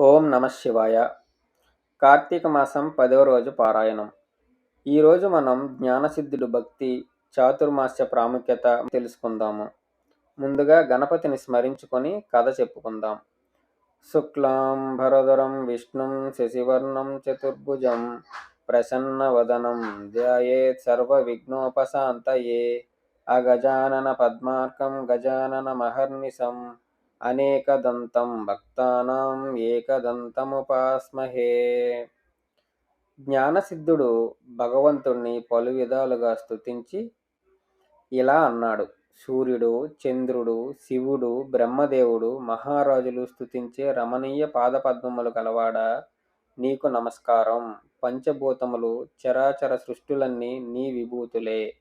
ఓం నమ శివాయ. కార్తీక మాసం పదవ రోజు పారాయణం. ఈరోజు మనం జ్ఞానసిద్ధుడు భక్తి చాతుర్మాస్య ప్రాముఖ్యత తెలుసుకుందాము. ముందుగా గణపతిని స్మరించుకొని కథ చెప్పుకుందాం. శుక్లాం భరధరం విష్ణుం శశివర్ణం చతుర్భుజం ప్రసన్నవదనం ధ్యాయేత్ సర్వ విఘ్నోపశాంతయే అగజానన పద్మార్కం గజానన మహర్నిశం అనేకదంతం భక్తానాం ఏకదంతముపాస్మహే. జ్ఞానసిద్ధుడు భగవంతుణ్ణి పలు విధాలుగా స్తుతించి ఇలా అన్నాడు. సూర్యుడు చంద్రుడు శివుడు బ్రహ్మదేవుడు మహారాజులు స్తుతించే రమణీయ పాదపద్మములు కలవాడా? నీకు నమస్కారం. పంచభూతములు చరాచర సృష్టులన్నీ నీ విభూతులే.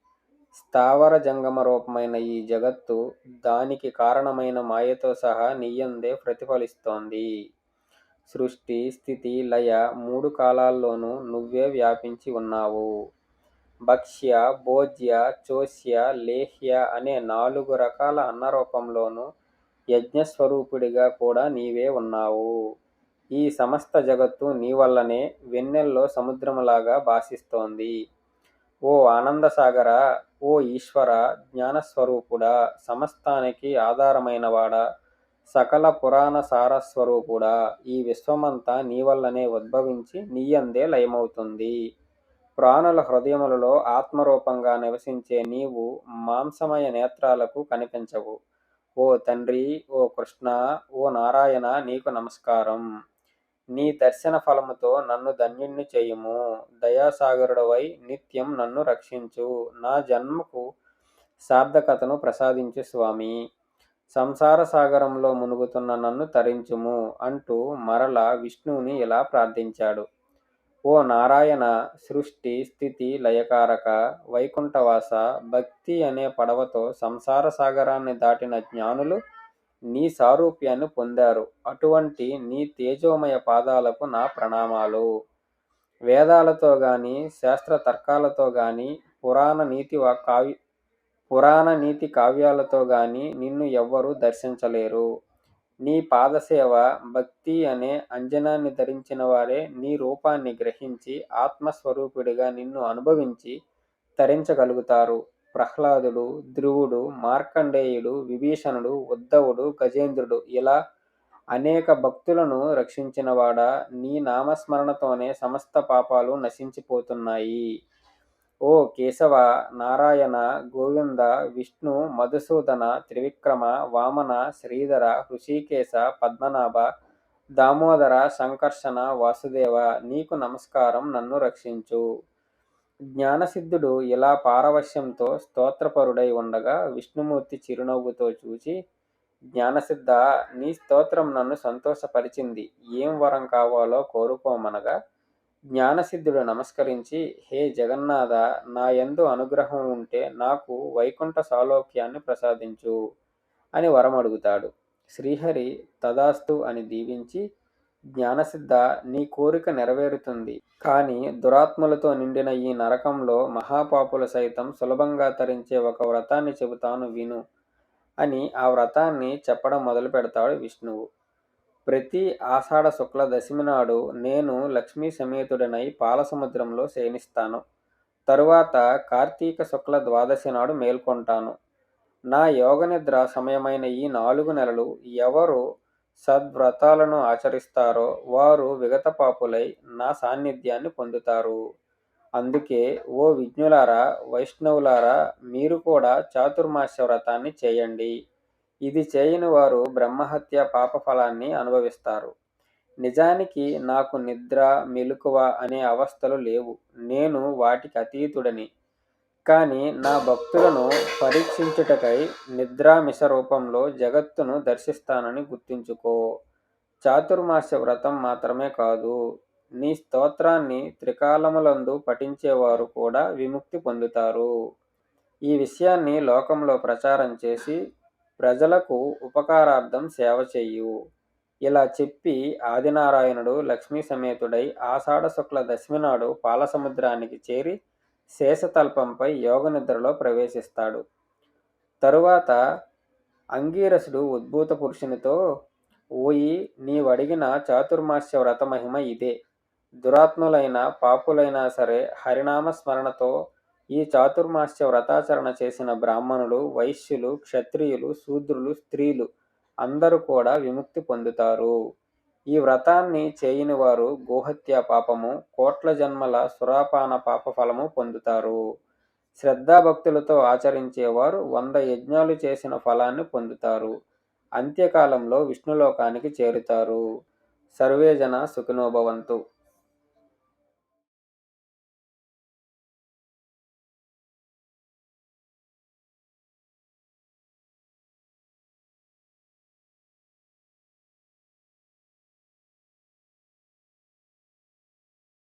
స్థావర జంగమ రూపమైన ఈ జగత్తు దానికి కారణమైన మాయతో సహా నీయందే ప్రతిఫలిస్తోంది. సృష్టి స్థితి లయ మూడు కాలాల్లోనూ నువ్వే వ్యాపించి ఉన్నావు. భక్ష్య భోజ్య చోస్య లేహ్య అనే నాలుగు రకాల అన్న రూపంలోనూ యజ్ఞస్వరూపుడిగా కూడా నీవే ఉన్నావు. ఈ సమస్త జగత్తు నీ వల్లనే వెన్నెల్లో సముద్రములాగా భాషిస్తోంది ఓ ఆనందసాగర ఓ ఈశ్వర జ్ఞానస్వరూపుడా సమస్తానికి ఆధారమైనవాడా సకల పురాణ సారస్వరూపుడా ఈ విశ్వమంతా నీ వల్లనే ఉద్భవించి నీయందే లయమవుతుంది. ప్రాణుల హృదయములలో ఆత్మరూపంగా నివసించే నీవు మాంసమయ నేత్రాలకు కనిపించవు. ఓ తండ్రి ఓ కృష్ణ ఓ నారాయణ నీకు నమస్కారం. నీ దర్శన ఫలముతో నన్ను ధన్యుణ్ణి చేయుము. దయాసాగరుడవై నిత్యం నన్ను రక్షించు. నా జన్మకు సార్థకతను ప్రసాదించు స్వామి. సంసార సాగరంలో మునుగుతున్న నన్ను తరించుము అంటూ మరల విష్ణువుని ఇలా ప్రార్థించాడు. ఓ నారాయణ సృష్టి స్థితి లయకారక వైకుంఠవాస భక్తి అనే పడవతో సంసార సాగరాన్ని దాటిన జ్ఞానులు నీ సారూప్యాన్ని పొందారు. అటువంటి నీ తేజోమయ పాదాలకు నా ప్రణామాలు. వేదాలతో గాని శాస్త్ర తర్కాలతో గాని పురాణ నీతి కావ్య పురాణ నీతి కావ్యాలతో గాని నిన్ను ఎవ్వరూ దర్శించలేరు. నీ పాదసేవ భక్తి అనే అంజనాన్ని ధరించిన వారే నీ రూపాన్ని గ్రహించి ఆత్మస్వరూపుడిగా నిన్ను అనుభవించి తరించగలుగుతారు. ప్రహ్లాదుడు ధ్రువుడు మార్కండేయుడు విభీషణుడు ఉద్ధవుడు గజేంద్రుడు ఇలా అనేక భక్తులను రక్షించినవాడా? నీ నామస్మరణతోనే సమస్త పాపాలు నశించిపోతున్నాయి. ఓ కేశవ నారాయణ గోవింద విష్ణు మధుసూదన త్రివిక్రమ వామన శ్రీధర హృషికేశ పద్మనాభ దామోదర సంకర్షణ వాసుదేవ నీకు నమస్కారం నన్ను రక్షించు. జ్ఞానసిద్ధుడు ఇలా పారవశ్యంతో స్తోత్రపరుడై ఉండగా విష్ణుమూర్తి చిరునవ్వుతో చూచి జ్ఞానసిద్ధ నీ స్తోత్రం నన్ను సంతోషపరిచింది. ఏం వరం కావాలో కోరుకోమనగా జ్ఞానసిద్ధుడు నమస్కరించి హే జగన్నాథ నా యందు అనుగ్రహం ఉంటే నాకు వైకుంఠ సాలోక్యాన్ని ప్రసాదించు అని వరం అడుగుతాడు శ్రీహరి తదాస్తు అని దీవించి జ్ఞానసిద్ధ నీ కోరిక నెరవేరుతుంది. కానీ దురాత్మలతో నిండిన ఈ నరకంలో మహాపాపులు సైతం సులభంగా తరించే ఒక వ్రతాన్ని చెబుతాను విను అని ఆ వ్రతాన్ని చెప్పడం మొదలు పెడతాడు విష్ణువు. ప్రతి ఆషాఢ శుక్ల దశమి నాడు నేను లక్ష్మీ సమేతుడనై పాలసముద్రంలో శయనిస్తాను. తరువాత కార్తీక శుక్ల ద్వాదశి నాడు మేల్కొంటాను. నా యోగనిద్ర సమయమైన ఈ నాలుగు నెలలు ఎవరు సద్వ్రతాలను ఆచరిస్తారో వారు విగత పాపులై నా సాన్నిధ్యాన్ని పొందుతారు. అందుకే ఓ విజ్ఞులారా వైష్ణవులారా మీరు కూడా చాతుర్మాస్య వ్రతాన్ని చేయండి. ఇది చేయని వారు బ్రహ్మహత్య పాప ఫలాన్ని అనుభవిస్తారు. నిజానికి నాకు నిద్ర మెలకువ అనే అవస్థలు లేవు. నేను వాటికి అతీతుడని కానీ నా భక్తులను పరీక్షించుటకై నిద్రామిష రూపంలో జగత్తును దర్శిస్తానని గుర్తుంచుకో. చాతుర్మాస్య వ్రతం మాత్రమే కాదు నీ స్తోత్రాన్ని త్రికాలములందు పఠించేవారు కూడా విముక్తి పొందుతారు. ఈ విషయాన్ని లోకంలో ప్రచారం చేసి ప్రజలకు ఉపకారార్థం సేవ చెయ్యు ఇలా చెప్పి ఆదినారాయణుడు లక్ష్మీ సమేతుడై ఆషాఢ శుక్ల దశమి నాడు పాలసముద్రానికి చేరి శేషతల్పంపై యోగనిద్రలో ప్రవేశిస్తాడు. తరువాత అంగీరసుడు ఉద్భూత పురుషునితో ఓయి నీవడిగిన చాతుర్మాస్య వ్రత మహిమ ఇదే. దురాత్ములైన పాపులైనా సరే హరినామ స్మరణతో ఈ చాతుర్మాస్య వ్రతాచరణ చేసిన బ్రాహ్మణులు వైశ్యులు క్షత్రియులు శూద్రులు స్త్రీలు అందరూ కూడా విముక్తి పొందుతారు. ఈ వ్రతాన్ని చేయని వారు గోహత్య పాపము కోట్ల జన్మల సురాపాన పాప ఫలము పొందుతారు. శ్రద్ధాభక్తులతో ఆచరించేవారు వంద యజ్ఞాలు చేసిన ఫలాన్ని పొందుతారు. అంత్యకాలంలో విష్ణులోకానికి చేరుతారు. సర్వేజన సుఖినోభవంతు